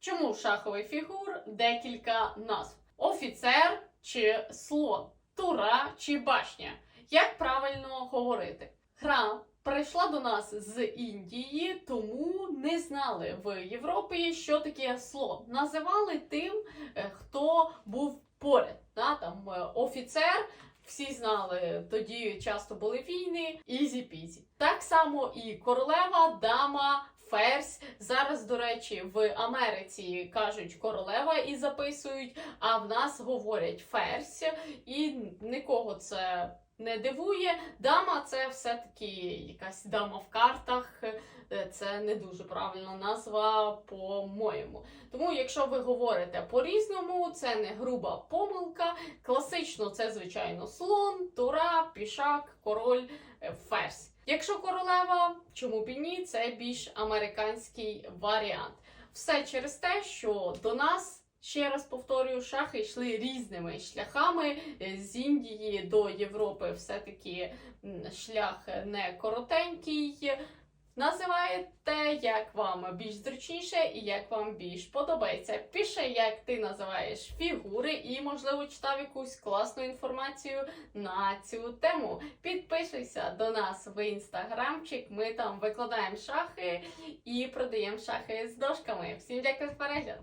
Чому в шахових фігур декілька назв? Офіцер чи слон, тура чи башня? Як правильно говорити? Гра прийшла до нас з Індії, тому не знали в Європі, що таке слон. Називали тим, е, хто був поряд. Да? Там е, офіцер. Всі знали, тоді часто були війни, ізі-пізі. Так само і королева, дама, ферзь. Зараз, до речі, в Америці кажуть королева і записують, а в нас говорять ферзь, і нікого це не дивує. Дама це все-таки якась дама в картах. Це не дуже правильна назва, по-моєму. Тому, якщо ви говорите по-різному, це не груба помилка. Класично це, звичайно, слон, тура, пішак, король, ферзь. Якщо королева, чому б і ні, це більш американський варіант. Все через те, що до нас. Ще раз повторюю, шахи йшли різними шляхами з Індії до Європи. Все-таки шлях не коротенький. Називаєте, як вам більш зручніше і як вам більш подобається. Пише, як ти називаєш фігури, і, можливо, читав якусь класну інформацію на цю тему. Підписуйся до нас в інстаграмчик. Ми там викладаємо шахи і продаємо шахи з дошками. Всім дякую за перегляд!